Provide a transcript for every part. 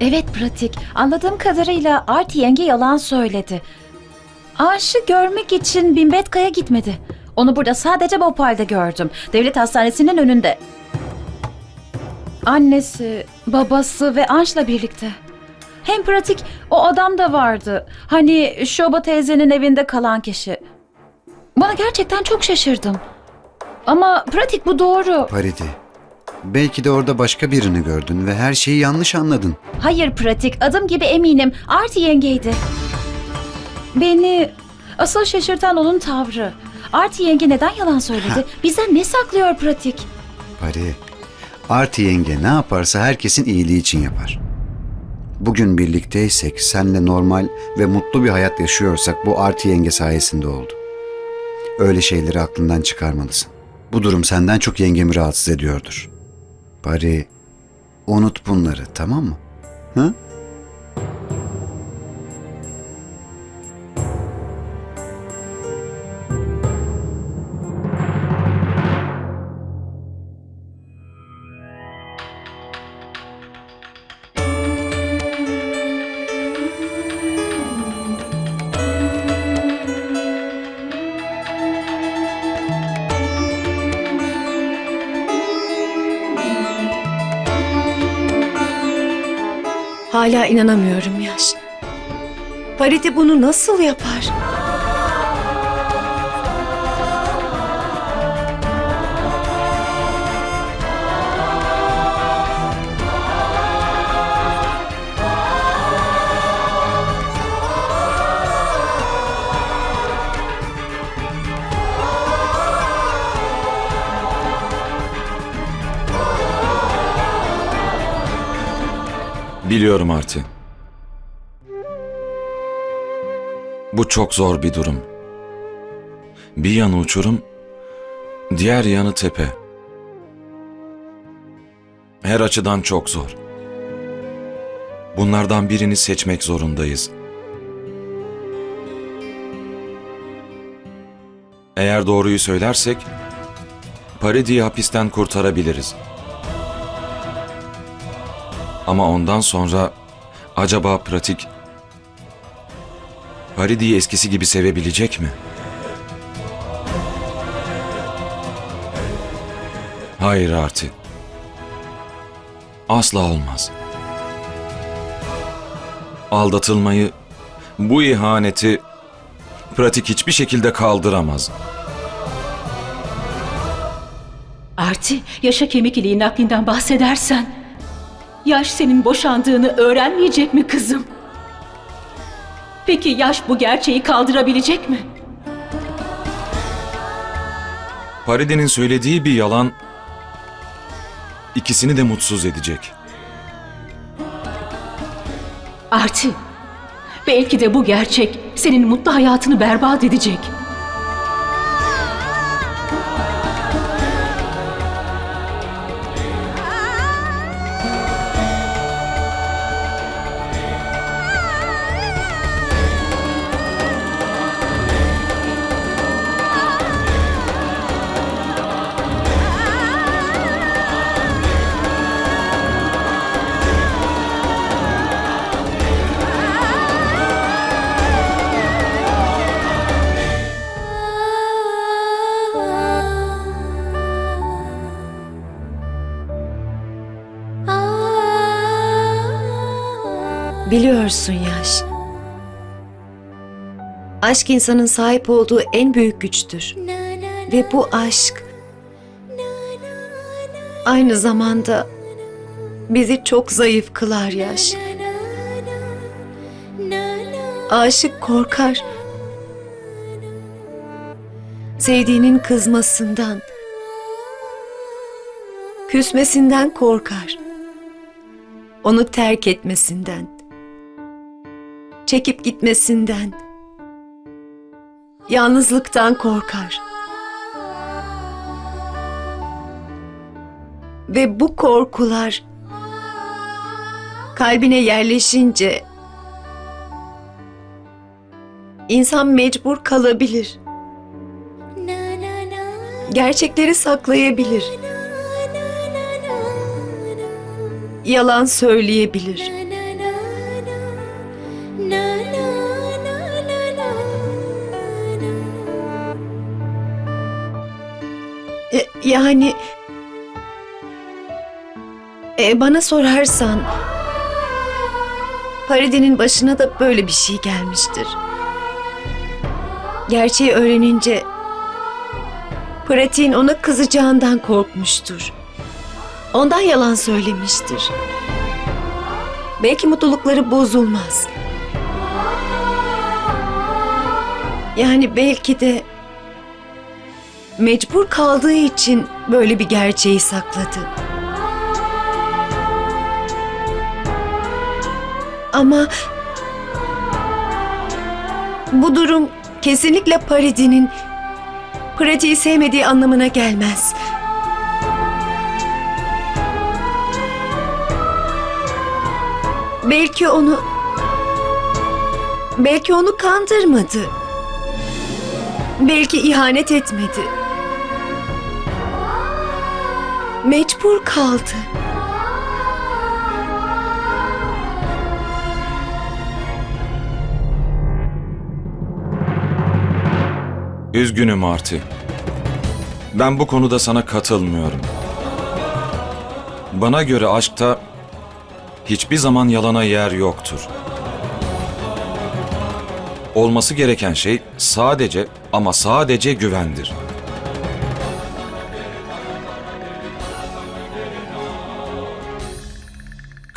Evet pratik. Anladığım kadarıyla Arti yenge yalan söyledi. Aşı görmek için Bimbetka'ya gitmedi. Onu burada sadece Bhopal'de gördüm. Devlet hastanesinin önünde. Annesi, babası ve Anş'la birlikte. Hem pratik o adam da vardı. Hani Şoba teyzenin evinde kalan kişi. Bana gerçekten çok şaşırdım. Ama pratik bu doğru. Paridi. Belki de orada başka birini gördün ve her şeyi yanlış anladın. Hayır pratik, adım gibi eminim. Arti yengeydi. Beni asıl şaşırtan onun tavrı. Arti yenge neden yalan söyledi? Bizden ne saklıyor pratik? Pari, Arti yenge ne yaparsa herkesin iyiliği için yapar. Bugün birlikteysek, senle normal ve mutlu bir hayat yaşıyorsak bu Arti yenge sayesinde oldu. Öyle şeyleri aklından çıkarmalısın. Bu durum senden çok yengemi rahatsız ediyordur. Pari, unut bunları tamam mı? Hı? Hala inanamıyorum Yaş. Pariti bunu nasıl yapar? Biliyorum Arti. Bu çok zor bir durum. Bir yanı uçurum, diğer yanı tepe. Her açıdan çok zor. Bunlardan birini seçmek zorundayız. Eğer doğruyu söylersek, Paridi'yi hapisten kurtarabiliriz. Ama ondan sonra acaba pratik Haridi'yi eskisi gibi sevebilecek mi? Hayır Arti. Asla olmaz. Aldatılmayı, bu ihaneti pratik hiçbir şekilde kaldıramaz. Arti, yaşa kemik iliği naklinden bahsedersen... Yaş senin boşandığını öğrenmeyecek mi kızım? Peki Yaş bu gerçeği kaldırabilecek mi? Paridi'nin söylediği bir yalan ikisini de mutsuz edecek. Arti, belki de bu gerçek senin mutlu hayatını berbat edecek. Biliyorsun Yaş. Aşk insanın sahip olduğu en büyük güçtür. Ve bu aşk aynı zamanda bizi çok zayıf kılar Yaş. Aşık korkar. Sevdiğinin kızmasından, küsmesinden korkar. Onu terk etmesinden, çekip gitmesinden, yalnızlıktan korkar. Ve bu korkular kalbine yerleşince insan mecbur kalabilir. Gerçekleri saklayabilir. Yalan söyleyebilir. Yani e, bana sorarsan Faride'nin başına da böyle bir şey gelmiştir. Gerçeği öğrenince Pratik'in ona kızacağından korkmuştur. Ondan yalan söylemiştir. Belki mutlulukları bozulmaz. Yani belki de mecbur kaldığı için böyle bir gerçeği sakladı. Ama bu durum kesinlikle Paridi'nin Pratiği sevmediği anlamına gelmez. Belki onu belki onu kandırmadı. Belki ihanet etmedi. Mecbur kaldı. Üzgünüm Arti. Ben bu konuda sana katılmıyorum. Bana göre aşkta hiçbir zaman yalana yer yoktur. Olması gereken şey sadece ama sadece güvendir.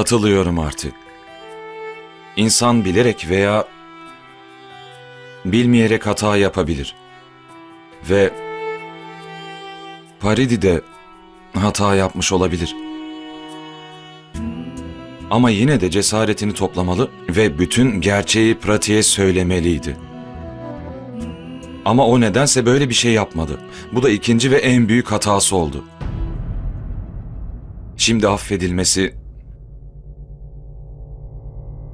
Katılıyorum Arti. İnsan bilerek veya bilmeyerek hata yapabilir. Ve Paridi de hata yapmış olabilir. Ama yine de cesaretini toplamalı ve bütün gerçeği pratiğe söylemeliydi. Ama o nedense böyle bir şey yapmadı. Bu da ikinci ve en büyük hatası oldu. Şimdi affedilmesi